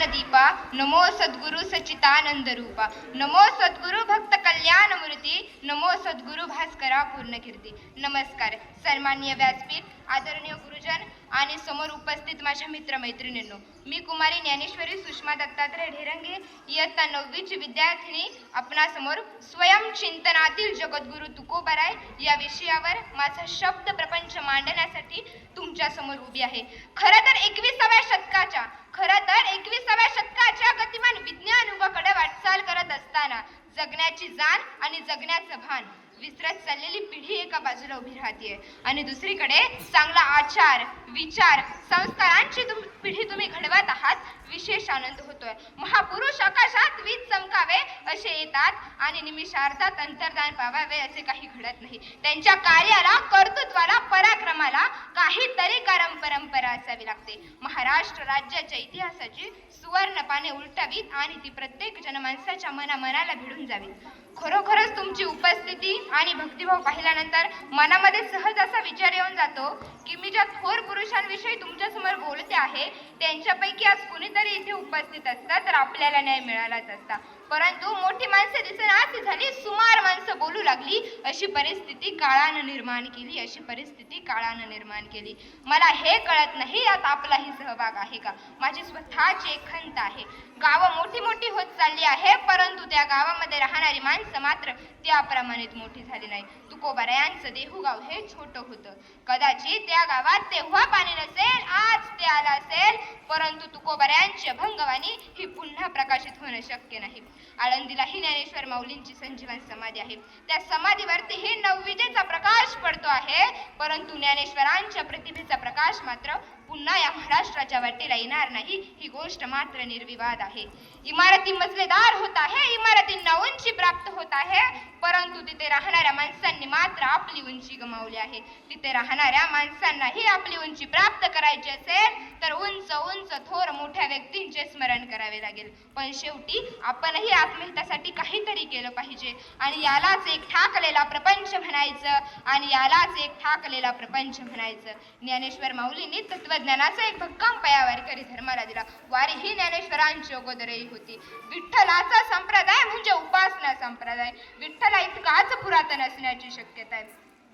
ज्ञानदीपा नमो सद्गुरु सच्चितानंद रूपा नमो सद्गुरु भक्त कल्याण मूर्ती नमो सद्गुरु भास्करा पूर्ण कीर्ती नमस्कार सन्माननीय व्यासपीठ आदरणीय गुरुजन आणि समोर उपस्थित माझ्या मित्रमैत्रिणींनो मी कुमारी ज्ञानेश्वरी सुषमा दत्तात्रय ढेरंगे इयत्ता नववीची विद्यार्थिनी आपणासमोर स्वयंचिंतनातील जगद्गुरु तुकोबाराय या विषयावर माझा शब्द प्रपंच मांडण्यासाठी तुमच्यासमोर उभी आहे. खरं तर एकविसाव्या शतकाच्या खरं तर एकविसाव्या शतकाच्या गतिमान विज्ञान युगाकडे वाटचाल करत असताना जगण्याची जाण आणि जगण्याचं भान विसरत चाललेली पिढी एका बाजूला उभी राहते आणि दुसरीकडे चांगला आचार विचार संस्कारांची तुम पिढी तुम्ही घडवत आहात विशेष आनंद होतोय. महापुरुष आकाशात वीज चमकावे असे येतात आणि निमिषार्धात अंतर्दान पावावे असे काही घडत नाही. त्यांच्या कार्याला कर्तृत्वाला पराक्रमाला काहीतरी करम परंपरा असावी लागते. महाराष्ट्र राज्याच्या इतिहासाची सुवर्ण पाने उलटावीत आणि ती प्रत्येक जनमानसाच्या मना मनाला भिडून जावी. खरोखरच तुमची उपस्थिती आणि भक्तिभाव पाहिल्यानंतर मनामध्ये सहज असा विचार येऊन जातो की मी ज्या थोर पुरुषांविषयी तुमच्यासमोर बोलते आहे त्यांच्यापैकी आज कुणीतरी इथे उपस्थित असता तर आपल्याला न्याय मिळालाच असता. परंतु मोठी माणसं दिसेनाशी झाली. सुमार माणसं बोलू लागली. अशी परिस्थिती काळानं निर्माण केली. अशी परिस्थिती काळानं निर्माण केली. मला हे कळत नाही यात आपलाही सहभाग आहे का? माझी स्वतःची एक खंत आहे. गावं मोठी मोठी होत चालली आहे परंतु त्या गावामध्ये राहणारी माणसं मात्र त्याप्रमाणेच मोठी झाली नाही. तुकोबारायांचं देहूगाव हे छोटं होतं. कदाचित त्या गावात तेव्हा पाणी नसेल आज ते आलं असेल. परंतु तुकोबारायांची अभंगवाणी ही पुन्हा प्रकाशित होणं शक्य नाही. आळंदीलाही ज्ञानेश्वर माऊलींची संजीवन समाधी आहे. त्या समाधीवरती ही नवविजेचा प्रकाश पडतो आहे. परंतु ज्ञानेश्वरांच्या प्रतिभेचा प्रकाश मात्र पुन्हा या महाराष्ट्राच्या वाटेला येणार नाही ही गोष्ट मात्र निर्विवाद आहे. इमारती मजलेदार होत आहे इमारतींना उंची प्राप्त होत आहे परंतु तिथे राहणाऱ्या माणसांनी मात्र आपली उंची गमावली आहे. तिथे राहणाऱ्या माणसांनाही आपली उंची प्राप्त करायची असेल तर उंच उंच थोर मोठ्या व्यक्तींचे स्मरण करावे लागेल. पण शेवटी आपणही आत्महितासाठी काहीतरी केलं पाहिजे. आणि यालाच एक ठाकलेला प्रपंच म्हणायचं आणि यालाच एक ठाकलेला प्रपंच म्हणायचं. ज्ञानेश्वर माऊलींनी तत्वज्ञानाचा एक भक्कम पयावर करी धर्माला दिला वारी ही ज्ञानेश्वरांची अगोदरही होती. विठ्ठलाचा संप्रदाय म्हणजे उपासना संप्रदाय. विठ्ठला इतकाच पुरातन असण्याची शक्यता आहे.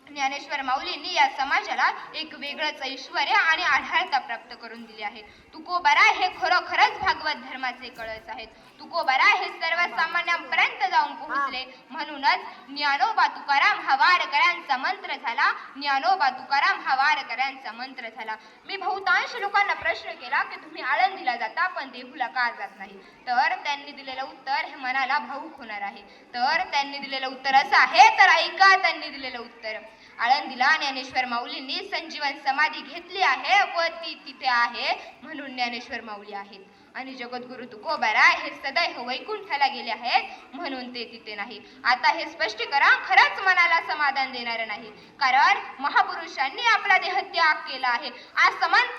ज्ञानेश्वर माऊलींनी या समाजाला एक वेगळंच ऐश्वर आणि आढळता प्राप्त करून दिली आहे. तुकोबारा हे खरोखरच भागवत धर्माचे कळस आहेत. तुकोबारा हे सर्वसामान्यांपर्यंत जाऊन म्हणूनच ज्ञानोबा तुकाराम हा वारकऱ्यांचा मंत्र झाला. ज्ञानोबा तुकाराम हा वारकऱ्यांचा मंत्र झाला. मी बहुतांश लोकांना प्रश्न केला की तुम्ही आळंदीला जाता पण देहूला का जात नाही? तर त्यांनी दिलेलं उत्तर हे मनाला भाऊक होणार आहे. तर त्यांनी दिलेलं उत्तर असं आहे तर ऐका त्यांनी दिलेलं उत्तर. आळंदीला ज्ञानेश्वर माऊलींनी संजीवन समाधी घेतली आहे व ती तिथे आहे म्हणून ज्ञानेश्वर माऊली आहेत. आणि जगद्गुरु तुकोबारा हे सदैव वैकुंठाला गेले आहेत म्हणून ते तिथे नाही आता हे स्पष्टीकरण खरंच मनाला समाधान देणारं नाही. कारण महापुरुषांनी आपला देह त्याग केला आहे. आज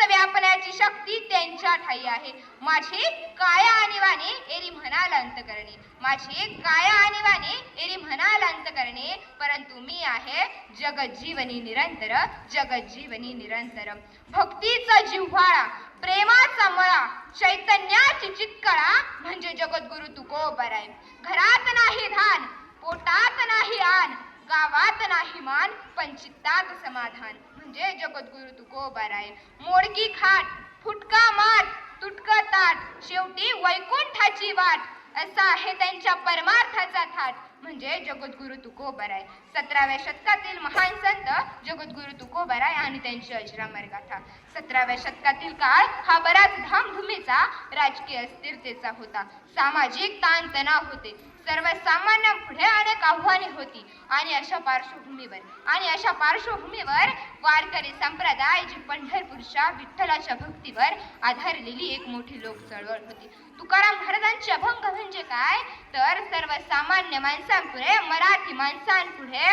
व्यापण्याची शक्ती त्यांच्या ठाई आहे. माझी काया आणि वाणी एरी म्हणाल अंतकरणी. माझी काया आणि वाणी एरी म्हणाल अंतकरणी. परंतु मी आहे जगज्जीवनी निरंतर जगज्जीवनी निरंतर. भक्तीचा जिव्हाळा प्रेमाचा मळा चैतन्याची चितकळा म्हणजे जगद्गुरु तुकोबराय घरात नाही धान पोटात नाही आन गावात नाही मान पंचितात समाधान म्हणजे जगद्गुरु तुकोबराय मोडकी खाट फुटका मात तुटक ताट शेवटी वैकुंठाची वाट असा आहे त्यांच्या परमार्थाचा थाट. म्हणजे जगद्गुरु तुकोबराय सतराव्या शतकातील महान संत जगद्गुरु तुकोबराय आणि त्यांची अजरामर गाथा सतराव्या शतकातील काळ हा बराच धामधुमीचा राजकीय अस्थिरतेचा होता. सामाजिक ताणतणाव होते. सर्वसामान्य पुढे अनेक आव्हाने होती. आणि अशा पार्श्वभूमीवर आणि अशा पार्श्वभूमीवर वारकरी संप्रदाय जी पंढरपूरच्या विठ्ठलाच्या भक्तीवर आधारलेली एक मोठी लोक चळवळ होती. तुकाराम महाराजांचे अभंग म्हणजे काय? तर सर्वसामान्य माणसांपुढे मराठी माणसांपुढे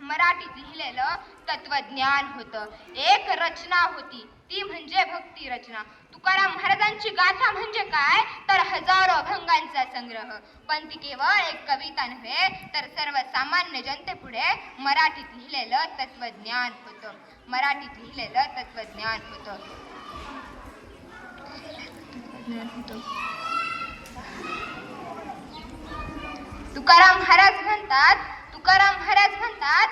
मराठीत लिहिलेलं तत्वज्ञान होतं. एक रचना होती. ती म्हणजे भक्ती रचना. तुकाराम महाराजांची गाथा म्हणजे काय? तर हजारो अभंगांचा संग्रह. पण ती केवळ एक कविता नव्हे तर सर्वसामान्य जनतेपुढे मराठीत लिहिलेलं तत्वज्ञान होतं. मराठीत लिहिलेलं तत्वज्ञान होतं. होतं. तुकाराम महाराज म्हणतात तुकाराम महाराज म्हणतात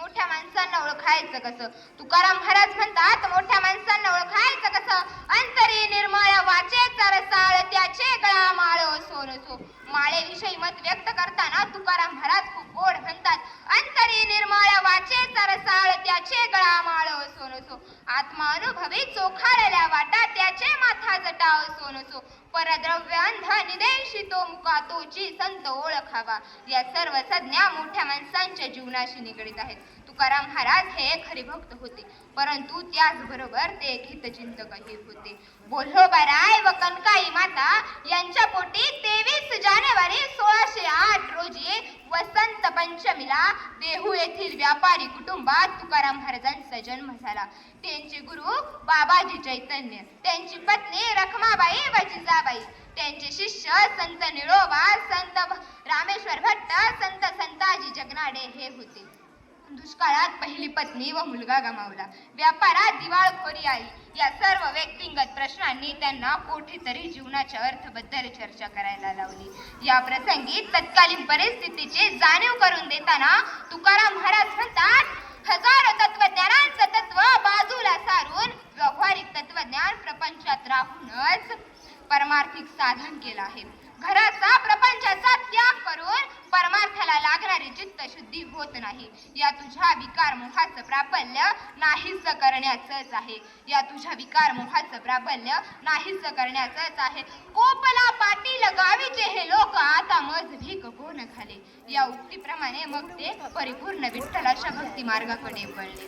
मोठ्या माणसांना ओळखायचं कसं? तुकाराम महाराज म्हणतात मोठ्या माणसांना ओळखायचं कसं? अंतरी निर्मळ वाचेचा रसाळ त्याचे गळा माळ असो नसो माळेविषयी मत व्यक्त करताना तुकाराम महाराज खूप गोड म्हणतात अंतरी निर्मळ वाचेचा रसाळ त्याचे गळा माळ आत्मानुभवी चोखाळल्या वाटा त्याचे माथा जटाव सोनसो परद्रव्य अंध निदेशितो मुका तोची संत ओळखावा. या सर्व संज्ञा मोठ्या माणसांच्या जीवनाशी निगडीत आहेत. तुकाराम महाराज हे खरे भक्त होते. परंतु त्याचबरोबर ते एक हितचिंतकही होते. बोल्होबाराय व कनकाई माता यांच्या पोटी तेवीस जानेवारी सोळाशे आठ रोजी वसंत पंचमीला देहू येथील व्यापारी कुटुंबात तुकाराम महाराजांचा जन्म झाला. त्यांचे गुरु बाबाजी चैतन्य त्यांची पत्नी रखमाबाई व जिजाबाई त्यांचे शिष्य संत निळोबा संत रामेश्वर भट्ट संत संताजी जगनाडे हे होते. दुष्काळात पहिली पत्नी व मुलगा गमावला. व्यापारात दिवाळखोरी आली या सर्व व्यक्तिगत प्रश्नांनी त्यांना कुठेतरी जीवनाच्या अर्थबद्दल चर्चा करायला लावली. या प्रसंगी तत्कालीन परिस्थितीची जाणीव करून देताना तुकाराम महाराज म्हणतात हजारो तत्वज्ञानांचं तत्व बाजूला सारून व्यावहारिक तत्वज्ञान प्रपंचात राहूनच परमार्थिक साधन केलं आहे. घराचा परमार्थाला लागणारी चित्तशुद्धी होत नाही. या तुझ्या विकार मोहाचं प्राबल्य नाहीस करण्याचंच आहे. या तुझ्या विकार मोहाचं प्राबल्य नाहीस करण्याचंच आहे. कोपला पाटील गावीचे हे लोक आता मज भीक कोण खाले या उक्तीप्रमाणे मग ते परिपूर्ण विठ्ठलाच्या भक्ती मार्गाकडे वळले.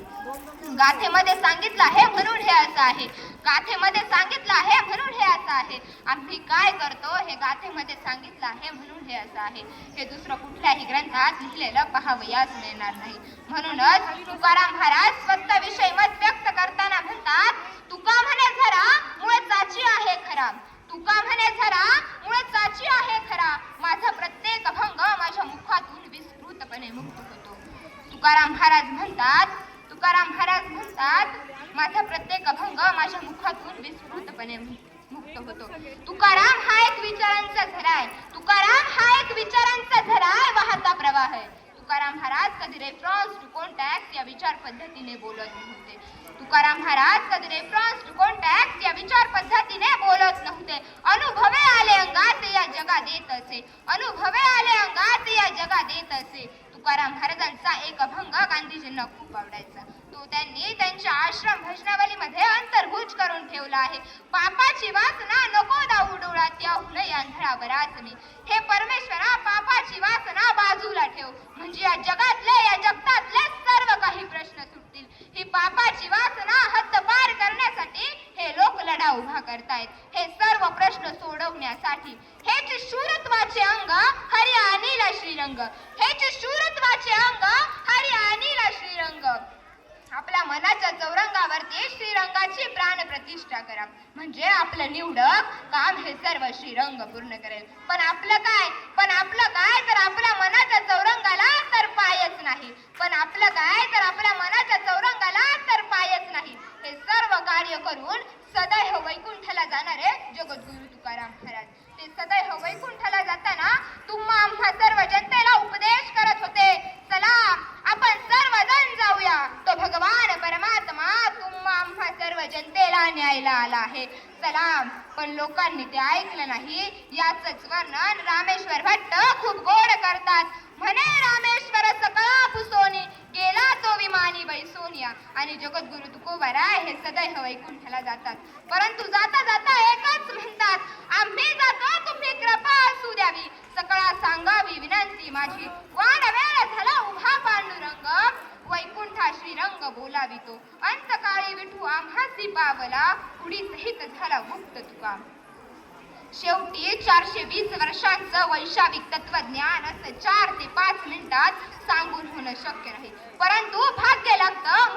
गाथेमध्ये सांगितलं आहे म्हणून हे असं आहे. गाथेमध्ये सांगितलं आहे म्हणून हे असं आहे. आम्ही काय करतो हे गाथेमध्ये सांगितलं आहे म्हणून हे असं आहे. हे दुसरं कुठल्याही ग्रंथात लिहिलेलं पाहावयास मिळणार नाही. म्हणूनच तुकाराम महाराज स्वतः मत व्यक्त करताना म्हणतात तुका म्हणे झरा मुळे चाची आहे खरा तुका म्हणे झरा मुळे चाची आहे खरा माझा प्रत्येक अभंग माझ्या मुखातून विस्तृतपणे मुक्त होतो तुकाराम महाराज म्हणतात तुकाराम महाराज म्हणतात माझा प्रत्येक अभंग माझ्या पूर्णपणे मुक्त होतो. तुकाराम हा एक विचारांचा झरा आहे. तुकाराम हा एक विचारांचा झरा आहे वाहता प्रवाह आहे. तुकाराम महाराज कधी रेफरन्स टू कॉन्टॅक्ट या विचार पद्धतीने बोलत नव्हते. तुकाराम महाराज कधी रेफरन्स टू कॉन्टॅक्ट या विचार पद्धतीने बोलत नव्हते. अनुभवे आले अंगात या जगा देत असे. अनुभवे आले अंगात या जगा देत असे. तुकाराम महाराजांचा एक अभंग गांधीजींना खूप आवडायचा. त्यांनी त्यांच्या आश्रम भजनावलीमध्ये अंतर्भूत करून ठेवला आहे. पापाची वासना नको दाऊ डोळा त्याहून अंधळावरात मी. हे परमेश्वरा पापाची वासना बाजूला ठेव. म्हणजे या जगातले या जगतातले सर्व काही प्रश्न सुटतील. ही पापाची वासना हद्दपार करण्यासाठी हे लोक लढा उभा करतायत. हे सर्व प्रश्न सोडवण्यासाठी. हेच शूरत्वाचे अंग हरि अनिल श्रीरंग हेच शूरत्वाचे अंग हरि अनिल श्रीरंग. चौरंगावरती श्रीरंगाची प्राण प्रतिष्ठा करा. म्हणजे आपलं निवडक काम हे सर्व श्रीरंग पूर्ण करेल. पण आपलं काय? पण आपलं काय? तर आपल्या मनाच्या चौरंगाला तर पायच नाही. पण आपलं काय? तर आपल्या मनाच्या चौरंगाला तर पायच नाही. हे सर्व कार्य करून सदैव वैकुंठाला जाणारे जगद्गुरु तुकाराम महाराज. ते सदैव वैकुंठाला जाताना तुम्हा आम्हा सर्व जनतेला उपदेश करत होते. चला आपण सर्वजण जाऊया. तो भगवान परमात्मा सर्व जनतेला न्यायला आला आहे. चला पण लोकांनी ते ऐकलं नाही. याच वर्णन रामेश्वर भट्ट खूप गोड करतात. म्हणे रामेश्वर सकळा पुसोनी. गेला तो विमानी बैसोनिया आणि जगद्गुरु तुकोबारा हे सदैव वैकुंठाला जातात. परंतु जाता जाता एकच म्हणतात आम्ही जातो तुम्ही कृपा असू द्यावी. सकळा सांगावी विनंती माझी. वाढवे वेळ झाला उभा पांडुरंग वैकुंठा श्रीरंग बोलावितो. अंतकाळी विठू आम्हासी पावला पुढी सहित झाला गुप्त तुका शेवटी चारशे वीस वर्षांचं वैशाविक तत्वज्ञान असं चार ते पाच मिनिटात सांगून होणं शक्य नाही. परंतु भाग्य लागतं